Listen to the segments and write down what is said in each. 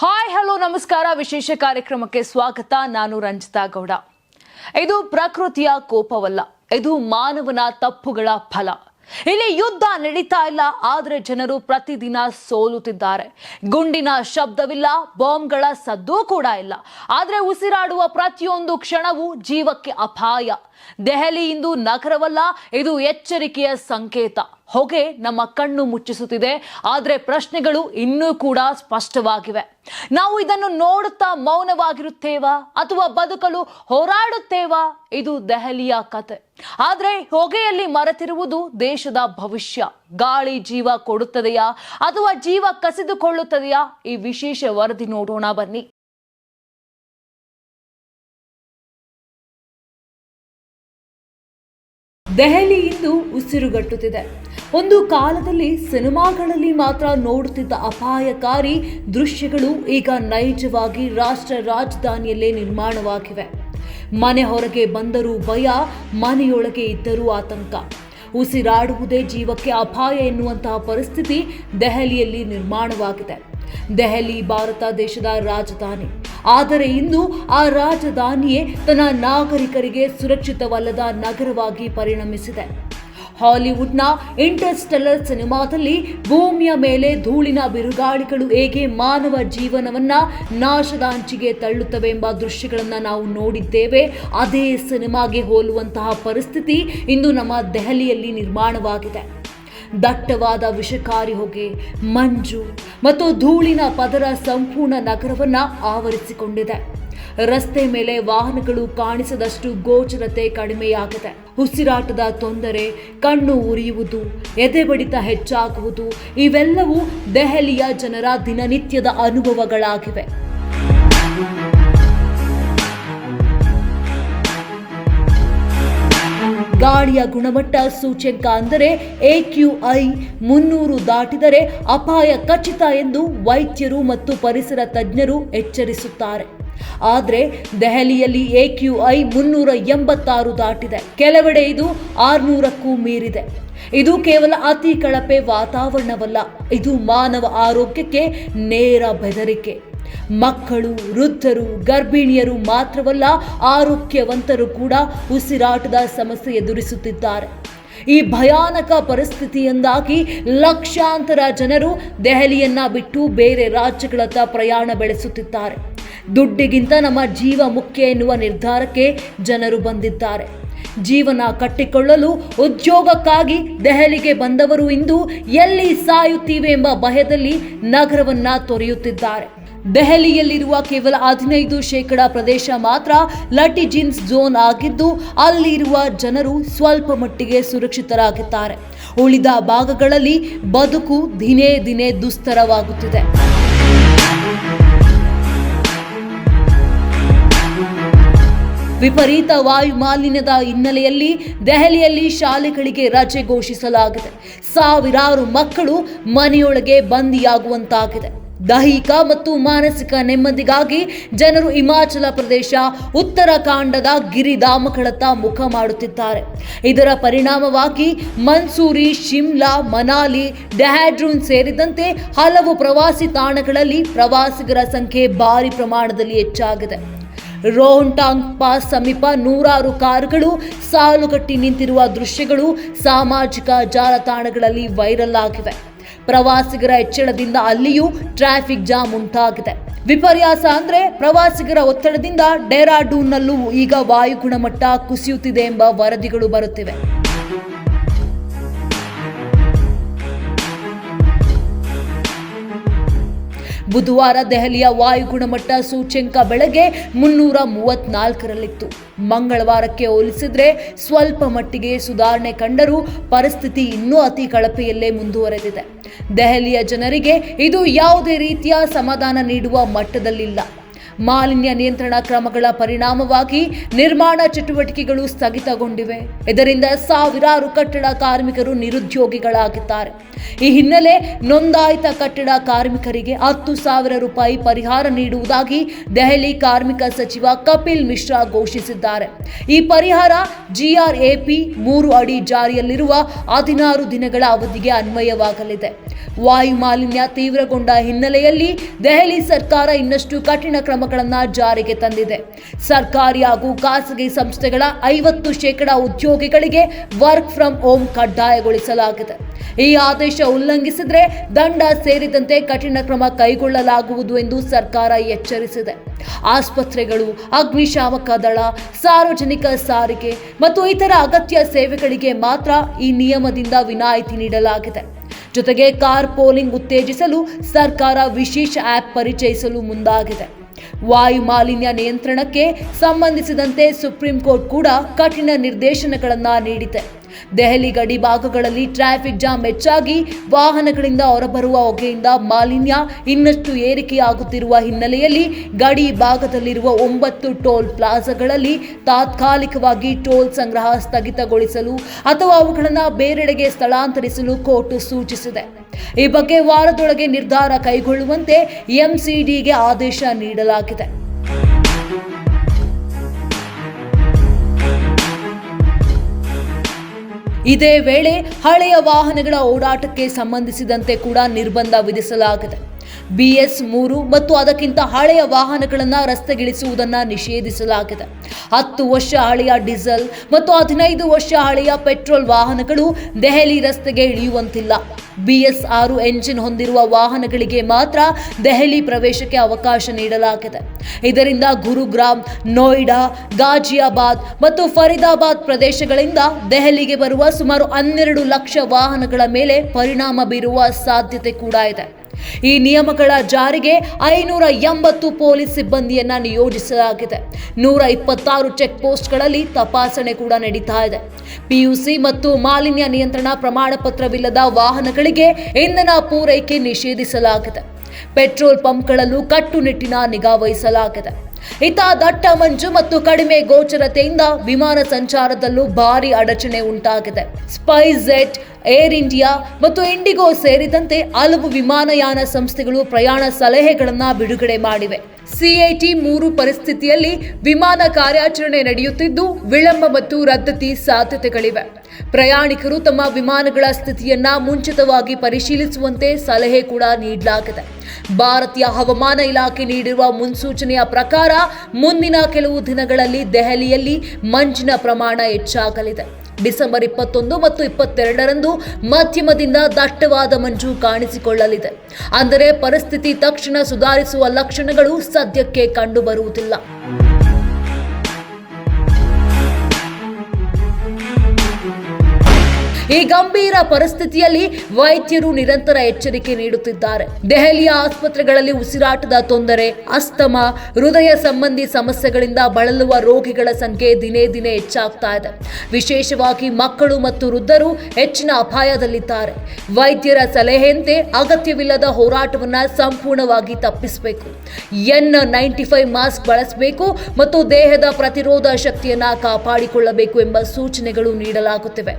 Hi hello ನಮಸ್ಕಾರ. ವಿಶೇಷ ಕಾರ್ಯಕ್ರಮಕ್ಕೆ ಸ್ವಾಗತ. ನಾನು ರಂಜಿತಾ ಗೌಡ. ಇದು ಪ್ರಕೃತಿಯ ಕೋಪವಲ್ಲ. ಇದು ಮಾನವನ ತಪ್ಪುಗಳ ಫಲ. ಇಲ್ಲಿ ಯುದ್ಧ ನಡೀತಾ ಇಲ್ಲ. ಆದರೆ ಜನರು ಪ್ರತಿದಿನ ಸೋಲುತ್ತಿದ್ದಾರೆ. ಗುಂಡಿನ ಶಬ್ದವಿಲ್ಲ. ಬಾಂಬ್ಗಳ ಸದ್ದು ಕೂಡ ಇಲ್ಲ. ಆದರೆ ಉಸಿರಾಡುವ ಪ್ರತಿಯೊಂದು ಕ್ಷಣವೂ ಜೀವಕ್ಕೆ ಅಪಾಯ. ದೆಹಲಿ ಇಂದು ನಗರವಲ್ಲ, ಇದು ಎಚ್ಚರಿಕೆಯ ಸಂಕೇತ. ಹೊಗೆ ನಮ್ಮ ಕಣ್ಣು ಮುಚ್ಚಿಸುತ್ತಿದೆ, ಆದರೆ ಪ್ರಶ್ನೆಗಳು ಇನ್ನೂ ಕೂಡ ಸ್ಪಷ್ಟವಾಗಿವೆ. ನಾವು ಇದನ್ನು ನೋಡುತ್ತಾ ಮೌನವಾಗಿರುತ್ತೇವಾ, ಅಥವಾ ಬದುಕಲು ಹೋರಾಡುತ್ತೇವಾ? ಇದು ದೆಹಲಿಯ ಕತೆ. ಆದರೆ ಹೊಗೆಯಲ್ಲಿ ಮರೆತಿರುವುದು ದೇಶದ ಭವಿಷ್ಯ. ಗಾಳಿ ಜೀವ ಕೊಡುತ್ತದೆಯಾ, ಅಥವಾ ಜೀವ ಕಸಿದುಕೊಳ್ಳುತ್ತದೆಯಾ? ಈ ವಿಶೇಷ ವರದಿ ನೋಡೋಣ ಬನ್ನಿ. ದೆಹಲಿ ಇಂದು ಉಸಿರುಗಟ್ಟುತ್ತಿದೆ. ಒಂದು ಕಾಲದಲ್ಲಿ ಸಿನಿಮಾಗಳಲ್ಲಿ ಮಾತ್ರ ನೋಡುತ್ತಿದ್ದ ಅಪಾಯಕಾರಿ ದೃಶ್ಯಗಳು ಈಗ ನೈಜವಾಗಿ ರಾಷ್ಟ್ರ ರಾಜಧಾನಿಯಲ್ಲೇ ನಿರ್ಮಾಣವಾಗಿವೆ. ಮನೆ ಹೊರಗೆ ಬಂದರೂ ಭಯ, ಮನೆಯೊಳಗೆ ಇದ್ದರೂ ಆತಂಕ. ಉಸಿರಾಡುವುದೇ ಜೀವಕ್ಕೆ ಅಪಾಯ ಎನ್ನುವಂತಹ ಪರಿಸ್ಥಿತಿ ದೆಹಲಿಯಲ್ಲಿ ನಿರ್ಮಾಣವಾಗಿದೆ. ದೆಹಲಿ, ಭಾರತ ದೇಶದ ರಾಜಧಾನಿ. ಆದರೆ ಇಂದು ಆ ರಾಜಧಾನಿಯೇ ತನ್ನ ನಾಗರಿಕರಿಗೆ ಸುರಕ್ಷಿತವಲ್ಲದ ನಗರವಾಗಿ ಪರಿಣಮಿಸಿದೆ. ಹಾಲಿವುಡ್ನ ಇಂಟರ್ಸ್ಟೆಲ್ಲರ್ ಸಿನಿಮಾದಲ್ಲಿ ಭೂಮಿಯ ಮೇಲೆ ಧೂಳಿನ ಬಿರುಗಾಳಿಗಳು ಹೇಗೆ ಮಾನವ ಜೀವನವನ್ನ ನಾಶದ ಅಂಚಿಗೆ ತಳ್ಳುತ್ತವೆ ಎಂಬ ದೃಶ್ಯಗಳನ್ನು ನಾವು ನೋಡಿದ್ದೇವೆ. ಅದೇ ಸಿನಿಮಾಗೆ ಹೋಲುವಂತಹ ಪರಿಸ್ಥಿತಿ ಇಂದು ನಮ್ಮ ದೆಹಲಿಯಲ್ಲಿ ನಿರ್ಮಾಣವಾಗಿದೆ. ದಟ್ಟವಾದ ವಿಷಕಾರಿ ಹೊಗೆ, ಮಂಜು ಮತ್ತು ಧೂಳಿನ ಪದರ ಸಂಪೂರ್ಣ ನಗರವನ್ನ ಆವರಿಸಿಕೊಂಡಿದೆ. ರಸ್ತೆ ಮೇಲೆ ವಾಹನಗಳು ಕಾಣಿಸದಷ್ಟು ಗೋಚರತೆ ಕಡಿಮೆಯಾಗಿದೆ. ಉಸಿರಾಟದ ತೊಂದರೆ, ಕಣ್ಣು ಉರಿಯುವುದು ಎದೆ ಬಡಿತ ಹೆಚ್ಚಾಗುವುದು, ಇವೆಲ್ಲವೂ ದೆಹಲಿಯ ಜನರ ದಿನನಿತ್ಯದ ಅನುಭವಗಳಾಗಿವೆ. ಗಾಳಿಯ ಗುಣಮಟ್ಟ ಸೂಚ್ಯಂಕ ಅಂದರೆ ಎಕ್ಯುಐ ಮುನ್ನೂರು ದಾಟಿದರೆ ಅಪಾಯ ಖಚಿತ ಎಂದು ವೈದ್ಯರು ಮತ್ತು ಪರಿಸರ ತಜ್ಞರು ಎಚ್ಚರಿಸುತ್ತಾರೆ. ಆದರೆ ದೆಹಲಿಯಲ್ಲಿ ಎಕ್ಯುಐ ಮುನ್ನೂರ ಎಂಬತ್ತಾರು ದಾಟಿದೆ. ಕೆಲವೆಡೆ ಇದು ಆರುನೂರಕ್ಕೂ ಮೀರಿದೆ. ಇದು ಕೇವಲ ಅತಿ ಕಳಪೆ ವಾತಾವರಣವಲ್ಲ, ಇದು ಮಾನವ ಆರೋಗ್ಯಕ್ಕೆ ನೇರ ಬೆದರಿಕೆ. ಮಕ್ಕಳು, ವೃದ್ಧರು, ಗರ್ಭಿಣಿಯರು ಮಾತ್ರವಲ್ಲ, ಆರೋಗ್ಯವಂತರು ಕೂಡ ಉಸಿರಾಟದ ಸಮಸ್ಯೆ ಎದುರಿಸುತ್ತಿದ್ದಾರೆ. ಈ ಭಯಾನಕ ಪರಿಸ್ಥಿತಿಯಿಂದಾಗಿ ಲಕ್ಷಾಂತರ ಜನರು ದೆಹಲಿಯನ್ನ ಬಿಟ್ಟು ಬೇರೆ ರಾಜ್ಯಗಳತ್ತ ಪ್ರಯಾಣ ಬೆಳೆಸುತ್ತಿದ್ದಾರೆ. ದುಡ್ಡಿಗಿಂತ ನಮ್ಮ ಜೀವ ಮುಖ್ಯ ಎನ್ನುವ ನಿರ್ಧಾರಕ್ಕೆ ಜನರು ಬಂದಿದ್ದಾರೆ. ಜೀವನ ಕಟ್ಟಿಕೊಳ್ಳಲು ಉದ್ಯೋಗಕ್ಕಾಗಿ ದೆಹಲಿಗೆ ಬಂದವರು ಇಂದು ಎಲ್ಲಿ ಸಾಯುತ್ತೀವೆ ಎಂಬ ಭಯದಲ್ಲಿ ನಗರವನ್ನು ತೊರೆಯುತ್ತಿದ್ದಾರೆ. ದೆಹಲಿಯಲ್ಲಿರುವ ಕೇವಲ ಹದಿನೈದು ಶೇಕಡ ಪ್ರದೇಶ ಮಾತ್ರ ಲಟಿಜಿನ್ಸ್ ಝೋನ್ ಆಗಿದ್ದು, ಅಲ್ಲಿರುವ ಜನರು ಸ್ವಲ್ಪ ಮಟ್ಟಿಗೆ ಸುರಕ್ಷಿತರಾಗಿದ್ದಾರೆ. ಉಳಿದ ಭಾಗಗಳಲ್ಲಿ ಬದುಕು ದಿನೇ ದಿನೇ ದುಸ್ತರವಾಗುತ್ತಿದೆ. ವಿಪರೀತ ವಾಯು ಮಾಲಿನ್ಯದ ಹಿನ್ನೆಲೆಯಲ್ಲಿ ದೆಹಲಿಯಲ್ಲಿ ಶಾಲೆಗಳಿಗೆ ರಜೆ ಘೋಷಿಸಲಾಗಿದೆ. ಸಾವಿರಾರು ಮಕ್ಕಳು ಮನೆಯೊಳಗೆ ಬಂದಿಯಾಗುವಂತಾಗಿದೆ. ದೈಹಿಕ ಮತ್ತು ಮಾನಸಿಕ ನೆಮ್ಮದಿಗಾಗಿ ಜನರು ಹಿಮಾಚಲ ಪ್ರದೇಶ, ಉತ್ತರಾಖಂಡದ ಗಿರಿಧಾಮಗಳತ್ತ ಮುಖ ಮಾಡುತ್ತಿದ್ದಾರೆ. ಇದರ ಪರಿಣಾಮವಾಗಿ ಮನ್ಸೂರಿ, ಶಿಮ್ಲಾ, ಮನಾಲಿ, ಡೆಹ್ರಾಡೂನ್ ಸೇರಿದಂತೆ ಹಲವು ಪ್ರವಾಸಿ ತಾಣಗಳಲ್ಲಿ ಪ್ರವಾಸಿಗರ ಸಂಖ್ಯೆ ಭಾರಿ ಪ್ರಮಾಣದಲ್ಲಿ ಹೆಚ್ಚಾಗಿದೆ. ರೋಹ್ಟಾಂಗ್ ಪಾಸ್ ಸಮೀಪ ನೂರಾರು ಕಾರುಗಳು, ಸಾಲುಗಟ್ಟಿ ನಿಂತಿರುವ ದೃಶ್ಯಗಳು ಸಾಮಾಜಿಕ ಜಾಲತಾಣಗಳಲ್ಲಿ ವೈರಲ್ ಆಗಿವೆ. ಪ್ರವಾಸಿಗರ ಹೆಚ್ಚಳದಿಂದ ಅಲ್ಲಿಯೂ ಟ್ರಾಫಿಕ್ ಜಾಮ್ ಉಂಟಾಗಿದೆ. ವಿಪರ್ಯಾಸ ಅಂದ್ರೆ ಪ್ರವಾಸಿಗರ ಒತ್ತಡದಿಂದ ಡೆರಾಡೂನ್ನಲ್ಲೂ ಈಗ ವಾಯು ಗುಣಮಟ್ಟ ಕುಸಿಯುತ್ತಿದೆ ಎಂಬ ವರದಿಗಳು ಬರುತ್ತಿವೆ. ಬುಧವಾರ ದೆಹಲಿಯ ವಾಯು ಗುಣಮಟ್ಟ ಸೂಚ್ಯಂಕ ಬೆಳಗ್ಗೆ ಮುನ್ನೂರ ಮೂವತ್ನಾಲ್ಕರಲ್ಲಿತ್ತು. ಮಂಗಳವಾರಕ್ಕೆ ಹೋಲಿಸಿದ್ರೆ ಸ್ವಲ್ಪ ಮಟ್ಟಿಗೆ ಸುಧಾರಣೆ ಕಂಡರೂ ಪರಿಸ್ಥಿತಿ ಇನ್ನೂ ಅತಿ ಕಳಪೆಯಲ್ಲೇ ಮುಂದುವರೆದಿದೆ. ದೆಹಲಿಯ ಜನರಿಗೆ ಇದು ಯಾವುದೇ ರೀತಿಯ ಸಮಾಧಾನ ನೀಡುವ ಮಟ್ಟದಲ್ಲಿಲ್ಲ. ಮಾಲಿನ್ಯ ನಿಯಂತ್ರಣ ಕ್ರಮಗಳ ಪರಿಣಾಮವಾಗಿ ನಿರ್ಮಾಣ ಚಟುವಟಿಕೆಗಳು ಸ್ಥಗಿತಗೊಂಡಿವೆ. ಇದರಿಂದ ಸಾವಿರಾರು ಕಟ್ಟಡ ಕಾರ್ಮಿಕರು ನಿರುದ್ಯೋಗಿಗಳಾಗಿದ್ದಾರೆ. ಈ ಹಿನ್ನೆಲೆ ನೋಂದಾಯಿತ ಕಟ್ಟಡ ಕಾರ್ಮಿಕರಿಗೆ ಹತ್ತು ಸಾವಿರ ರೂಪಾಯಿ ಪರಿಹಾರ ನೀಡುವುದಾಗಿ ದೆಹಲಿ ಕಾರ್ಮಿಕ ಸಚಿವ ಕಪಿಲ್ ಮಿಶ್ರಾ ಘೋಷಿಸಿದ್ದಾರೆ. ಈ ಪರಿಹಾರ ಜಿಆರ್ಎಪಿ ಮೂರು ಅಡಿ ಜಾರಿಯಲ್ಲಿರುವ ಹದಿನಾರು ದಿನಗಳ ಅವಧಿಗೆ ಅನ್ವಯವಾಗಲಿದೆ. ವಾಯು ಮಾಲಿನ್ಯ ತೀವ್ರಗೊಂಡ ಹಿನ್ನೆಲೆಯಲ್ಲಿ ದೆಹಲಿ ಸರ್ಕಾರ ಇನ್ನಷ್ಟು ಕಠಿಣ ಕ್ರಮಗಳನ್ನು ಜಾರಿಗೆ ತಂದಿದೆ. ಸರ್ಕಾರಿ ಹಾಗೂ ಖಾಸಗಿ ಸಂಸ್ಥೆಗಳ ಐವತ್ತು ಶೇಕಡ ಉದ್ಯೋಗಿಗಳಿಗೆ ವರ್ಕ್ ಫ್ರಮ್ ಹೋಮ್ ಕಡ್ಡಾಯಗೊಳಿಸಲಾಗಿದೆ. ಈ ಆದೇಶ ಉಲ್ಲಂಘಿಸಿದರೆ ದಂಡ ಸೇರಿದಂತೆ ಕಠಿಣ ಕ್ರಮ ಕೈಗೊಳ್ಳಲಾಗುವುದು ಎಂದು ಸರ್ಕಾರ ಎಚ್ಚರಿಸಿದೆ. ಆಸ್ಪತ್ರೆಗಳು, ಅಗ್ನಿಶಾಮಕ ದಳ, ಸಾರ್ವಜನಿಕ ಸಾರಿಗೆ ಮತ್ತು ಇತರ ಅಗತ್ಯ ಸೇವೆಗಳಿಗೆ ಮಾತ್ರ ಈ ನಿಯಮದಿಂದ ವಿನಾಯಿತಿ ನೀಡಲಾಗಿದೆ. ಜೊತೆಗೆ ಕಾರ್ ಪೋಲಿಂಗ್ ಉತ್ತೇಜಿಸಲು ಸರ್ಕಾರ ವಿಶೇಷ ಆಪ್ ಪರಿಚಯಿಸಲು ಮುಂದಾಗಿದೆ. ವಾಯು ಮಾಲಿನ್ಯ ನಿಯಂತ್ರಣಕ್ಕೆ ಸಂಬಂಧಿಸಿದಂತೆ ಸುಪ್ರೀಂ ಕೋರ್ಟ್ ಕೂಡ ಕಠಿಣ ನಿರ್ದೇಶನಗಳನ್ನು ನೀಡಿದೆ. ದೆಹಲಿ ಗಡಿ ಭಾಗಗಳಲ್ಲಿ ಟ್ರಾಫಿಕ್ ಜಾಮ್ ಹೆಚ್ಚಾಗಿ ವಾಹನಗಳಿಂದ ಹೊರಬರುವ ಹೊಗೆಯಿಂದ ಮಾಲಿನ್ಯ ಇನ್ನಷ್ಟು ಏರಿಕೆಯಾಗುತ್ತಿರುವ ಹಿನ್ನೆಲೆಯಲ್ಲಿ ಗಡಿ ಭಾಗದಲ್ಲಿರುವ ಒಂಬತ್ತು ಟೋಲ್ ಪ್ಲಾಜಾಗಳಲ್ಲಿ ತಾತ್ಕಾಲಿಕವಾಗಿ ಟೋಲ್ ಸಂಗ್ರಹ ಸ್ಥಗಿತಗೊಳಿಸಲು ಅಥವಾ ಅವುಗಳನ್ನು ಬೇರೆಡೆಗೆ ಸ್ಥಳಾಂತರಿಸಲು ಕೋರ್ಟ್ ಸೂಚಿಸಿದೆ. ಈ ಬಗ್ಗೆ ವಾರದೊಳಗೆ ನಿರ್ಧಾರ ಕೈಗೊಳ್ಳುವಂತೆ ಎಂಸಿಡಿಗೆ ಆದೇಶ ನೀಡಲಾಗಿದೆ. ಇದೇ ವೇಳೆ ಹಳೆಯ ವಾಹನಗಳ ಓಡಾಟಕ್ಕೆ ಸಂಬಂಧಿಸಿದಂತೆ ಕೂಡ ನಿರ್ಬಂಧ ವಿಧಿಸಲಾಗಿದೆ. ಬಿಎಸ್ ಮೂರು ಮತ್ತು ಅದಕ್ಕಿಂತ ಹಳೆಯ ವಾಹನಗಳನ್ನು ರಸ್ತೆಗಿಳಿಸುವುದನ್ನು ನಿಷೇಧಿಸಲಾಗಿದೆ. ಹತ್ತು ವರ್ಷ ಹಳೆಯ ಡೀಸೆಲ್ ಮತ್ತು ಹದಿನೈದು ವರ್ಷ ಹಳೆಯ ಪೆಟ್ರೋಲ್ ವಾಹನಗಳು ದೆಹಲಿ ರಸ್ತೆಗೆ ಇಳಿಯುವಂತಿಲ್ಲ. ಬಿಎಸ್ ಆರು ಎಂಜಿನ್ ಹೊಂದಿರುವ ವಾಹನಗಳಿಗೆ ಮಾತ್ರ ದೆಹಲಿ ಪ್ರವೇಶಕ್ಕೆ ಅವಕಾಶ ನೀಡಲಾಗಿದೆ. ಇದರಿಂದ ಗುರುಗ್ರಾಮ್, ನೋಯ್ಡಾ ಗಾಜಿಯಾಬಾದ್ ಮತ್ತು ಫರೀದಾಬಾದ್ ಪ್ರದೇಶಗಳಿಂದ ದೆಹಲಿಗೆ ಬರುವ ಸುಮಾರು ಹನ್ನೆರಡು ಲಕ್ಷ ವಾಹನಗಳ ಮೇಲೆ ಪರಿಣಾಮ ಬೀರುವ ಸಾಧ್ಯತೆ ಕೂಡ ಇದೆ. ಈ ನಿಯಮಗಳ ಜಾರಿಗೆ ಐನೂರ ಎಂಬತ್ತು ಪೊಲೀಸ್ ಸಿಬ್ಬಂದಿಯನ್ನ ನಿಯೋಜಿಸಲಾಗಿದೆ. ನೂರ ಇಪ್ಪತ್ತಾರು ಚೆಕ್ ಪೋಸ್ಟ್ಗಳಲ್ಲಿ ತಪಾಸಣೆ ಕೂಡ ನಡೀತಾ ಇದೆ. ಪಿಯುಸಿ ಮತ್ತು ಮಾಲಿನ್ಯ ನಿಯಂತ್ರಣ ಪ್ರಮಾಣ ಪತ್ರವಿಲ್ಲದ ವಾಹನಗಳಿಗೆ ಇಂಧನ ಪೂರೈಕೆ ನಿಷೇಧಿಸಲಾಗಿದೆ. ಪೆಟ್ರೋಲ್ ಪಂಪ್ಗಳಲ್ಲೂ ಕಟ್ಟುನಿಟ್ಟಿನ ನಿಗಾ ವಹಿಸಲಾಗಿದೆ. ಇತ ದಟ್ಟ ಮಂಜು ಮತ್ತು ಕಡಿಮೆ ಗೋಚರತೆಯಿಂದ ವಿಮಾನ ಸಂಚಾರದಲ್ಲೂ ಭಾರಿ ಅಡಚಣೆ ಉಂಟಾಗಿದೆ. ಸ್ಪೈಸ್ ಜೆಟ್ ಏರ್ ಇಂಡಿಯಾ ಮತ್ತು ಇಂಡಿಗೋ ಸೇರಿದಂತೆ ಹಲವು ವಿಮಾನಯಾನ ಸಂಸ್ಥೆಗಳು ಪ್ರಯಾಣ ಸಲಹೆಗಳನ್ನು ಬಿಡುಗಡೆ ಮಾಡಿವೆ. ಸಿಐಟಿ ಮೂರು ಪರಿಸ್ಥಿತಿಯಲ್ಲಿ ವಿಮಾನ ಕಾರ್ಯಾಚರಣೆ ನಡೆಯುತ್ತಿದ್ದು, ವಿಳಂಬ ಮತ್ತು ರದ್ದತಿ ಸಾಧ್ಯತೆಗಳಿವೆ. ಪ್ರಯಾಣಿಕರು ತಮ್ಮ ವಿಮಾನಗಳ ಸ್ಥಿತಿಯನ್ನ ಮುಂಚಿತವಾಗಿ ಪರಿಶೀಲಿಸುವಂತೆ ಸಲಹೆ ಕೂಡ ನೀಡಲಾಗಿದೆ. ಭಾರತೀಯ ಹವಾಮಾನ ಇಲಾಖೆ ನೀಡಿರುವ ಮುನ್ಸೂಚನೆಯ ಪ್ರಕಾರ, ಮುಂದಿನ ಕೆಲವು ದಿನಗಳಲ್ಲಿ ದೆಹಲಿಯಲ್ಲಿ ಮಂಜಿನ ಪ್ರಮಾಣ ಹೆಚ್ಚಾಗಲಿದೆ. ಡಿಸೆಂಬರ್ ಇಪ್ಪತ್ತೊಂದು ಮತ್ತು ಇಪ್ಪತ್ತೆರಡರಂದು ಮಧ್ಯಮದಿಂದ ದಟ್ಟವಾದ ಮಂಜು ಕಾಣಿಸಿಕೊಳ್ಳಲಿದೆ. ಅಂದರೆ ಪರಿಸ್ಥಿತಿ ತಕ್ಷಣ ಸುಧಾರಿಸುವ ಲಕ್ಷಣಗಳು ಸದ್ಯಕ್ಕೆ ಕಂಡುಬರುವುದಿಲ್ಲ. ಈ ಗಂಭೀರ ಪರಿಸ್ಥಿತಿಯಲ್ಲಿ ವೈದ್ಯರು ನಿರಂತರ ಎಚ್ಚರಿಕೆ ನೀಡುತ್ತಿದ್ದಾರೆ. ದೆಹಲಿಯ ಆಸ್ಪತ್ರೆಗಳಲ್ಲಿ ಉಸಿರಾಟದ ತೊಂದರೆ, ಅಸ್ತಮ, ಹೃದಯ ಸಂಬಂಧಿ ಸಮಸ್ಯೆಗಳಿಂದ ಬಳಲುವ ರೋಗಿಗಳ ಸಂಖ್ಯೆ ದಿನೇ ದಿನೇ ಹೆಚ್ಚಾಗ್ತಾ ಇದೆ. ವಿಶೇಷವಾಗಿ ಮಕ್ಕಳು ಮತ್ತು ವೃದ್ಧರು ಹೆಚ್ಚಿನ ಅಪಾಯದಲ್ಲಿದ್ದಾರೆ. ವೈದ್ಯರ ಸಲಹೆಯಂತೆ ಅಗತ್ಯವಿಲ್ಲದ ಹೋರಾಟವನ್ನು ಸಂಪೂರ್ಣವಾಗಿ ತಪ್ಪಿಸಬೇಕು. ಎನ್ ನೈಂಟಿ ಫೈವ್ ಮಾಸ್ಕ್ ಬಳಸಬೇಕು ಮತ್ತು ದೇಹದ ಪ್ರತಿರೋಧ ಶಕ್ತಿಯನ್ನು ಕಾಪಾಡಿಕೊಳ್ಳಬೇಕು ಎಂಬ ಸೂಚನೆಗಳು ನೀಡಲಾಗುತ್ತಿವೆ.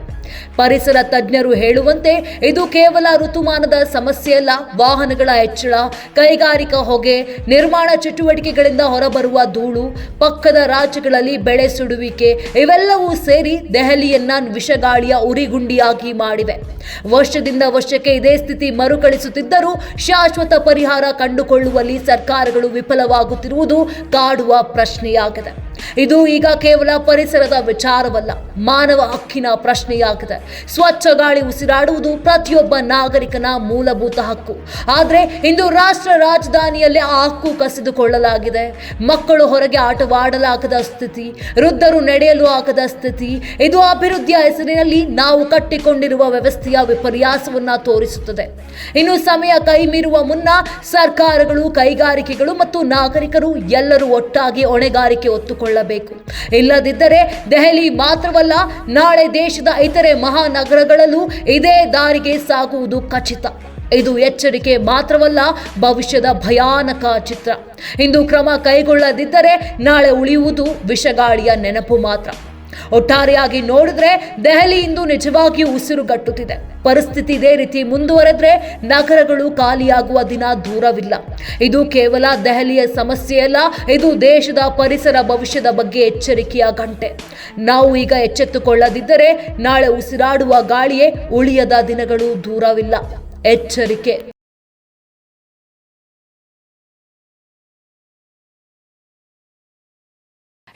ಪರಿಸರ ತಜ್ಞರು ಹೇಳುವಂತೆ ಇದು ಕೇವಲ ಋತುಮಾನದ ಸಮಸ್ಯೆಯಲ್ಲ ವಾಹನಗಳ ಹೆಚ್ಚಳ, ಕೈಗಾರಿಕಾ ಹೊಗೆ, ನಿರ್ಮಾಣ ಚಟುವಟಿಕೆಗಳಿಂದ ಹೊರಬರುವ ಧೂಳು, ಪಕ್ಕದ ರಾಜ್ಯಗಳಲ್ಲಿ ಬೆಳೆ ಸುಡುವಿಕೆ, ಇವೆಲ್ಲವೂ ಸೇರಿ ದೆಹಲಿಯನ್ನ ವಿಷಗಾಳಿಯ ಉರಿಗುಂಡಿಯಾಗಿ ಮಾಡಿವೆ. ವರ್ಷದಿಂದ ವರ್ಷಕ್ಕೆ ಇದೇ ಸ್ಥಿತಿ ಮರುಕಳಿಸುತ್ತಿದ್ದರೂ ಶಾಶ್ವತ ಪರಿಹಾರ ಕಂಡುಕೊಳ್ಳುವಲ್ಲಿ ಸರ್ಕಾರಗಳು ವಿಫಲವಾಗುತ್ತಿರುವುದು ಕಾಡುವ ಪ್ರಶ್ನೆಯಾಗಿದೆ. ಇದು ಈಗ ಕೇವಲ ಪರಿಸರದ ವಿಚಾರವಲ್ಲ, ಮಾನವ ಹಕ್ಕಿನ ಪ್ರಶ್ನೆಯಾಗಿದೆ. ಸ್ವಚ್ಛ ಗಾಳಿ ಉಸಿರಾಡುವುದು ಪ್ರತಿಯೊಬ್ಬ ನಾಗರಿಕನ ಮೂಲಭೂತ ಹಕ್ಕು. ಆದರೆ ಇಂದು ರಾಷ್ಟ್ರ ರಾಜಧಾನಿಯಲ್ಲಿ ಆ ಹಕ್ಕು ಕಸಿದುಕೊಳ್ಳಲಾಗಿದೆ. ಮಕ್ಕಳು ಹೊರಗೆ ಆಟವಾಡಲಾಗದ ಸ್ಥಿತಿ, ವೃದ್ಧರು ನಡೆಯಲು ಆಗದ ಸ್ಥಿತಿ, ಇದು ಅಭಿವೃದ್ಧಿಯ ಹೆಸರಿನಲ್ಲಿ ನಾವು ಕಟ್ಟಿಕೊಂಡಿರುವ ವ್ಯವಸ್ಥೆಯ ವಿಪರ್ಯಾಸವನ್ನು ತೋರಿಸುತ್ತದೆ. ಇನ್ನು ಸಮಯ ಕೈ ಮೀರುವ ಮುನ್ನ ಸರ್ಕಾರಗಳು, ಕೈಗಾರಿಕೆಗಳು ಮತ್ತು ನಾಗರಿಕರು ಎಲ್ಲರೂ ಒಟ್ಟಾಗಿ ಹೊಣೆಗಾರಿಕೆ ಒತ್ತುಕೊಳ್ಳಬೇಕು ಇಲ್ಲದಿದ್ದರೆ ದೆಹಲಿ ಮಾತ್ರವಲ್ಲ, ನಾಳೆ ದೇಶದ ಇತರೆ ಮಹಾನಗರಗಳಲ್ಲೂ ಇದೇ ದಾರಿಗೆ ಸಾಗುವುದು ಖಚಿತ. ಇದು ಎಚ್ಚರಿಕೆ ಮಾತ್ರವಲ್ಲ, ಭವಿಷ್ಯದ ಭಯಾನಕ ಚಿತ್ರ. ಇಂದು ಕ್ರಮ ಕೈಗೊಳ್ಳದಿದ್ದರೆ ನಾಳೆ ಉಳಿಯುವುದು ವಿಷಗಾಳಿಯ ನೆನಪು ಮಾತ್ರ. ಒಟ್ಟಾರೆಯಾಗಿ ನೋಡಿದ್ರೆ ದೆಹಲಿ ಇಂದು ನಿಜವಾಗಿಯೂ ಉಸಿರುಗಟ್ಟುತ್ತಿದೆ ಪರಿಸ್ಥಿತಿ ಇದೇ ರೀತಿ ಮುಂದುವರೆದ್ರೆ ನಗರಗಳು ಖಾಲಿಯಾಗುವ ದಿನ ದೂರವಿಲ್ಲ. ಇದು ಕೇವಲ ದೆಹಲಿಯ ಸಮಸ್ಯೆಯಲ್ಲ, ಇದು ದೇಶದ ಪರಿಸರ ಭವಿಷ್ಯದ ಬಗ್ಗೆ ಎಚ್ಚರಿಕೆಯ ಗಂಟೆ. ನಾವು ಈಗ ಎಚ್ಚೆತ್ತುಕೊಳ್ಳದಿದ್ದರೆ ನಾಳೆ ಉಸಿರಾಡುವ ಗಾಳಿಯೇ ಉಳಿಯದ ದಿನಗಳು ದೂರವಿಲ್ಲ. ಎಚ್ಚರಿಕೆ.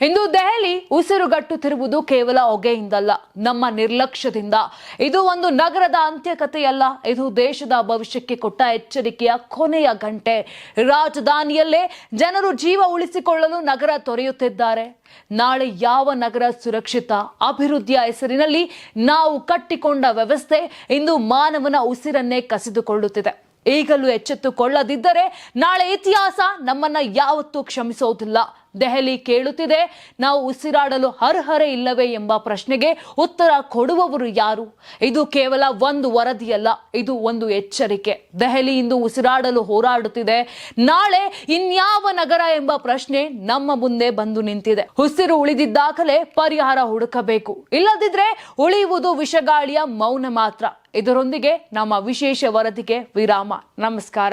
ಇಂದು ದೆಹಲಿ ಉಸಿರುಗಟ್ಟುತ್ತಿರುವುದು ಕೇವಲ ಹೊಗೆಯಿಂದಲ್ಲ, ನಮ್ಮ ನಿರ್ಲಕ್ಷ್ಯದಿಂದ. ಇದು ಒಂದು ನಗರದ ಅಂತ್ಯಕಥೆಯಲ್ಲ. ಇದು ದೇಶದ ಭವಿಷ್ಯಕ್ಕೆ ಕೊಟ್ಟ ಎಚ್ಚರಿಕೆಯ ಕೊನೆಯ ಗಂಟೆ. ರಾಜಧಾನಿಯಲ್ಲೇ ಜನರು ಜೀವ ಉಳಿಸಿಕೊಳ್ಳಲು ನಗರ ತೊರೆಯುತ್ತಿದ್ದಾರೆ. ನಾಳೆ ಯಾವ ನಗರ ಸುರಕ್ಷಿತ? ಅಭಿವೃದ್ಧಿಯ ಹೆಸರಿನಲ್ಲಿ ನಾವು ಕಟ್ಟಿಕೊಂಡ ವ್ಯವಸ್ಥೆ ಇಂದು ಮಾನವನ ಉಸಿರನ್ನೇ ಕಸಿದುಕೊಳ್ಳುತ್ತಿದೆ. ಈಗಲೂ ಎಚ್ಚೆತ್ತುಕೊಳ್ಳದಿದ್ದರೆ ನಾಳೆ ಇತಿಹಾಸ ನಮ್ಮನ್ನ ಯಾವತ್ತೂ ಕ್ಷಮಿಸೋದಿಲ್ಲ. ದೆಹಲಿ ಕೇಳುತ್ತಿದೆ. ನಾವು ಉಸಿರಾಡಲು ಅರ್ಹರೇ ಇಲ್ಲವೇ ಎಂಬ ಪ್ರಶ್ನೆಗೆ ಉತ್ತರ ಕೊಡುವವರು ಯಾರು? ಇದು ಕೇವಲ ಒಂದು ವರದಿಯಲ್ಲ, ಇದು ಒಂದು ಎಚ್ಚರಿಕೆ. ದೆಹಲಿ ಇಂದು ಉಸಿರಾಡಲು ಹೋರಾಡುತ್ತಿದೆ. ನಾಳೆ ಇನ್ಯಾವ ನಗರ ಎಂಬ ಪ್ರಶ್ನೆ ನಮ್ಮ ಮುಂದೆ ಬಂದು ನಿಂತಿದೆ. ಉಸಿರು ಉಳಿದಿದ್ದಾಗಲೇ ಪರಿಹಾರ ಹುಡುಕಬೇಕು. ಇಲ್ಲದಿದ್ರೆ ಉಳಿಯುವುದು ವಿಷಗಾಳಿಯ ಮೌನ ಮಾತ್ರ. ಇದರೊಂದಿಗೆ ನಮ್ಮ ವಿಶೇಷ ವರದಿಗೆ ವಿರಾಮ. ನಮಸ್ಕಾರ.